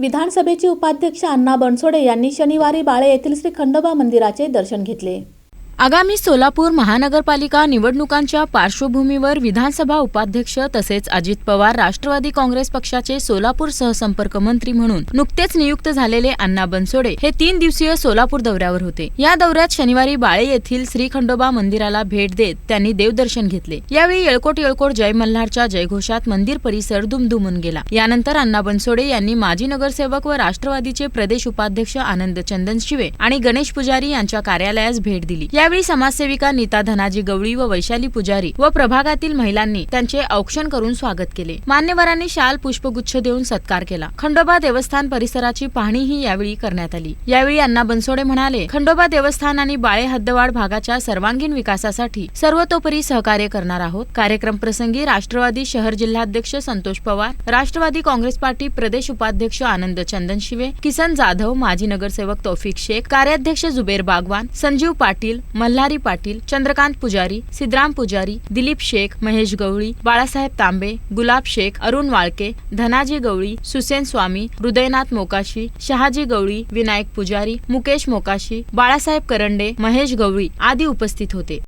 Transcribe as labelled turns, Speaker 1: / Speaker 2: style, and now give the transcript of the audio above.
Speaker 1: विधानसभेचे उपाध्यक्ष अण्णा बनसोडे यांनी शनिवारी बाळे येथील श्री खंडोबा मंदिराचे दर्शन घेतले.
Speaker 2: आगामी सोलापूर महानगरपालिका निवडणुकांच्या पार्श्वभूमीवर विधानसभा उपाध्यक्ष तसेच अजित पवार राष्ट्रवादी काँग्रेस पक्षाचे सोलापूर सहसंपर्क मंत्री म्हणून नुकतेच नियुक्त झालेले अण्णा बनसोडे हे तीन दिवसीय सोलापूर दौऱ्यावर होते. या दौऱ्यात शनिवारी बाळे येथील श्री खंडोबा मंदिराला भेट देत त्यांनी देवदर्शन घेतले. यावेळी येळकोट येळकोट जय मल्हारच्या जयघोषात मंदिर परिसर दुमदुमून गेला. यानंतर अण्णा बनसोडे यांनी माजी नगरसेवक व राष्ट्रवादीचे प्रदेश उपाध्यक्ष आनंद चंदन शिवे आणि गणेश पुजारी यांच्या कार्यालयास भेट दिली. यावेळी समाजसेविका नीता धनाजी गवळी व वैशाली पुजारी व प्रभागातील महिलांनी त्यांचे औक्षण करून स्वागत केले. मान्यवरांनी शाल पुष्पगुच्छ देऊन सत्कार केला. खंडोबा देवस्थान परिसराची पाहणीही यावेळी करण्यात आली. यावेळी अण्णा बनसोडे म्हणाले खंडोबा देवस्थान आणि बाळे हद्दवाड भागाच्या सर्वांगीण विकासासाठी सर्वतोपरी सहकार्य करणार आहोत. कार्यक्रम प्रसंगी राष्ट्रवादी शहर जिल्हाध्यक्ष संतोष पवार राष्ट्रवादी काँग्रेस पार्टी प्रदेश उपाध्यक्ष आनंद चंदन शिवे किसन जाधव माजी नगरसेवक तौफिक शेख कार्याध्यक्ष जुबेर बागवान संजीव पाटील मल्हारी पाटील चंद्रकांत पुजारी सिद्धराम पुजारी दिलीप शेख महेश गवळी बाळासाहेब तांबे गुलाब शेख अरुण वाळके धनाजी गवळी सुसेन स्वामी हृदयनाथ मोकाशी शहाजी गवळी विनायक पुजारी मुकेश मोकाशी बाळासाहेब करंडे महेश गवळी आदी उपस्थित होते.